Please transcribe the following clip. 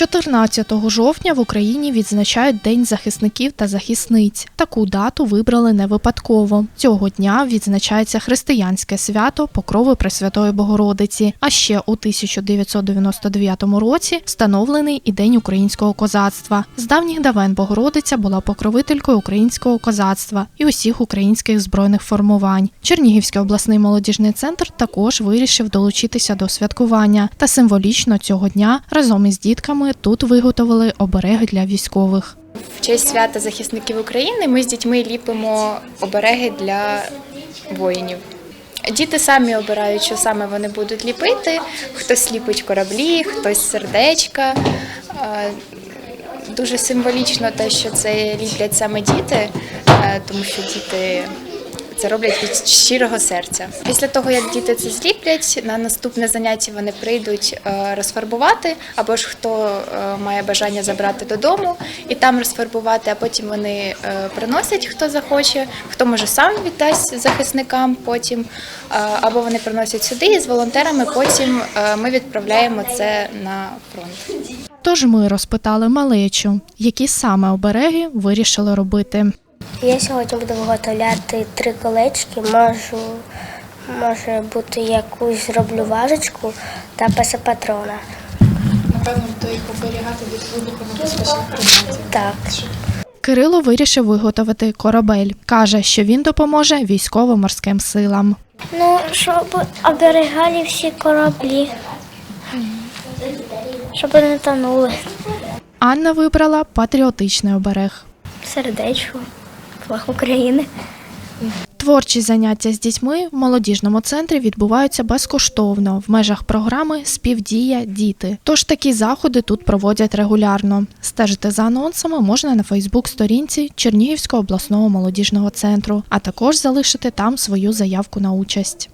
14 жовтня в Україні відзначають День захисників та захисниць. Таку дату вибрали не випадково. Цього дня відзначається християнське свято Покрови Пресвятої Богородиці. А ще у 1999 році встановлений і День українського козацтва. З давніх давен Богородиця була покровителькою українського козацтва і усіх українських збройних формувань. Чернігівський обласний молодіжний центр також вирішив долучитися до святкування та символічно цього дня разом із дітками тут виготовили обереги для військових. В честь свята захисників України ми з дітьми ліпимо обереги для воїнів. Діти самі обирають, що саме вони будуть ліпити. Хтось ліпить кораблі, хтось сердечка. Е, Дуже символічно те, що це ліплять саме діти, е, тому що діти це роблять від щирого серця. Після того, як діти це зліплять, на наступне заняття вони прийдуть е, розфарбувати, або ж хто е, має бажання забрати додому і там розфарбувати, а потім вони е, приносять, хто захоче, хто може сам віддасть захисникам потім, або вони приносять сюди і з волонтерами потім ми відправляємо це на фронт. Тож ми розпитали малечу, які саме обереги вирішили робити. Я сьогодні буду виготовляти три колечки. Можу, може бути якусь зроблю важечку та патрона. Напевно, то їх оберігати від вибухонебезпечних предметів. Так. Кирило вирішив виготовити корабель. каже, що він допоможе військово-морським силам. Ну, щоб оберігали всі кораблі, щоб не тонули. Анна вибрала патріотичний оберег. Сердечко, флаг України. Творчі заняття з дітьми в молодіжному центрі відбуваються безкоштовно в межах програми Співдія діти. Тож такі заходи тут проводять регулярно. Стежити за анонсами можна на Фейсбук-сторінці Чернігівського обласного молодіжного центру, а також залишити там свою заявку на участь.